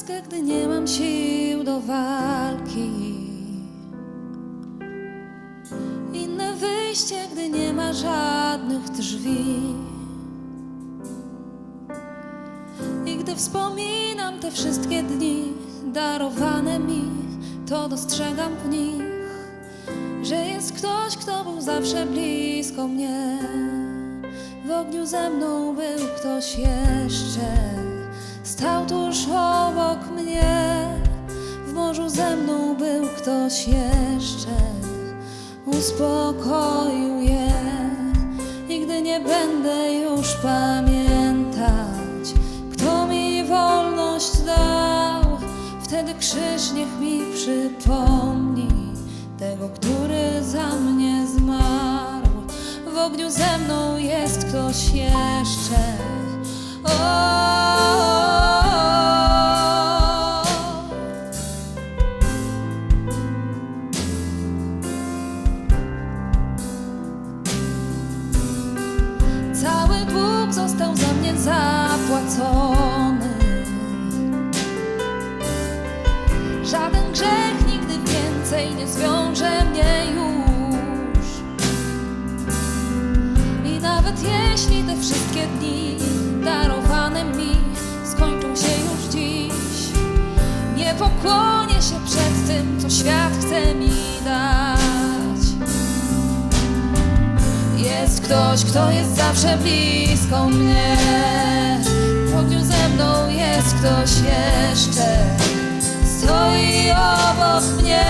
pustkę, gdy nie mam sił do walki. Inne wyjście, gdy nie ma żadnych drzwi. I gdy wspominam te wszystkie dni darowane mi, to dostrzegam w nich, że jest ktoś, kto był zawsze blisko mnie. W ogniu ze mną był ktoś jeszcze, stał tuż obok mnie. W morzu ze mną był ktoś jeszcze, uspokoił je. I gdy nie będę już pamiętać, kto mi wolność dał, wtedy krzyż niech mi przypomni tego, który za mnie zmarł. W ogniu ze mną jest ktoś jeszcze. O, został za mnie zapłacony. Żaden grzech nigdy więcej nie zwiąże mnie już. I nawet jeśli te wszystkie dni darowane mi skończą się już dziś, nie pokłonię się przed tym, co świat chce mi Jest ktoś, kto jest zawsze blisko mnie. W ogniu ze mną jest ktoś jeszcze. Stoi obok mnie.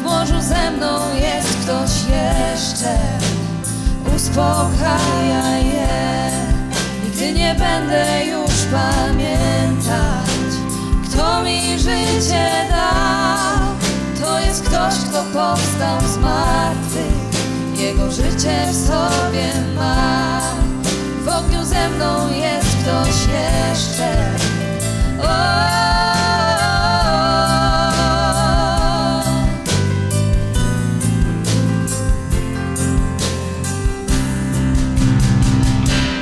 W morzu ze mną jest ktoś jeszcze. Uspokaja je. Nigdy nie będę już pamiętać, kto mi życie w sobie ma. W ogniu ze mną jest ktoś jeszcze. O,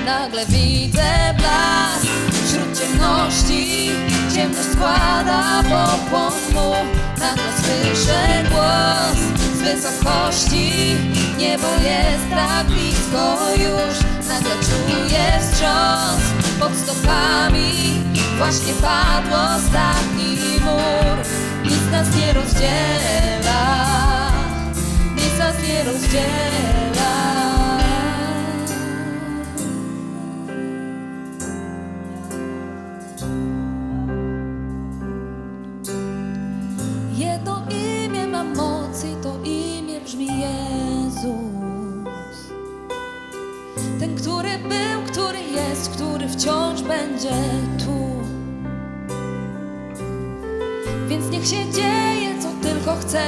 Nagle widzę blask wśród ciemności Ciemność składa pokłon mu Nagle słyszę głos z wysokości Niebo jest tak blisko już. Nagle czuję wstrząs pod stopami. Właśnie padł ostatni mur. Nic nas nie rozdziela. Nic nas nie rozdziela który był, który jest, który wciąż będzie tu. Więc niech się dzieje, co tylko chce.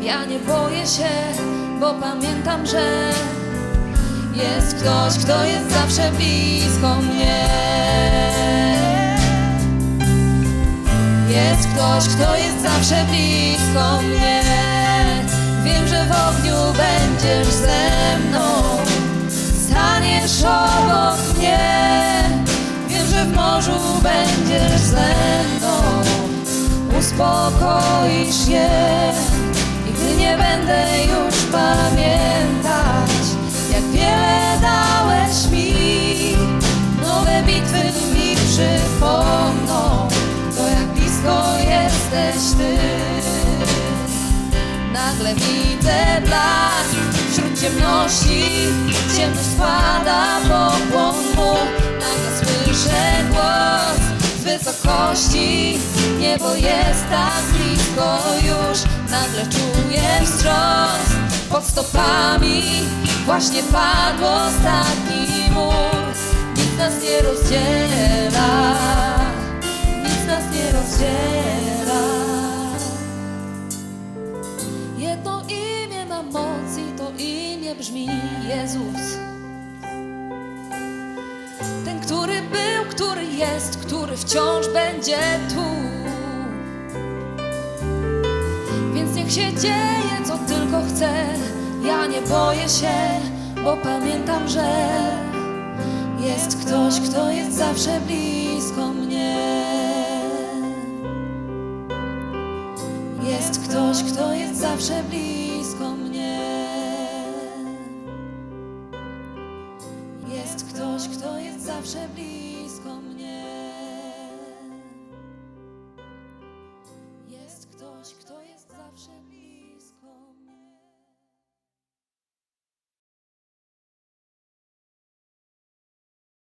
Ja nie boję się, bo pamiętam, że jest ktoś, kto jest zawsze blisko mnie. Jest ktoś, kto jest zawsze blisko mnie. Wiem, że w ogniu będziesz będziesz ze mną. Uspokoisz je. I gdy nie będę już pamiętać, jak wiele dałeś mi, nowe bitwy mi przypomną to jak blisko jesteś Ty. Nagle widzę blask wśród ciemności, ciemność spada wysokości, niebo jest tak blisko już. Nagle czuję wstrząs pod stopami, właśnie padł ostatni mur. Nic nas nie rozdziela nic nas nie rozdziela. Jedno imię ma moc i to imię brzmi Jezus. Ten, który był, który jest, który wciąż będzie tu. Więc niech się dzieje, co tylko chce. Ja nie boję się, bo pamiętam, że jest ktoś, kto jest zawsze blisko mnie. Jest ktoś, kto jest zawsze blisko mnie. Jest ktoś, kto jest zawsze blisko. кто я.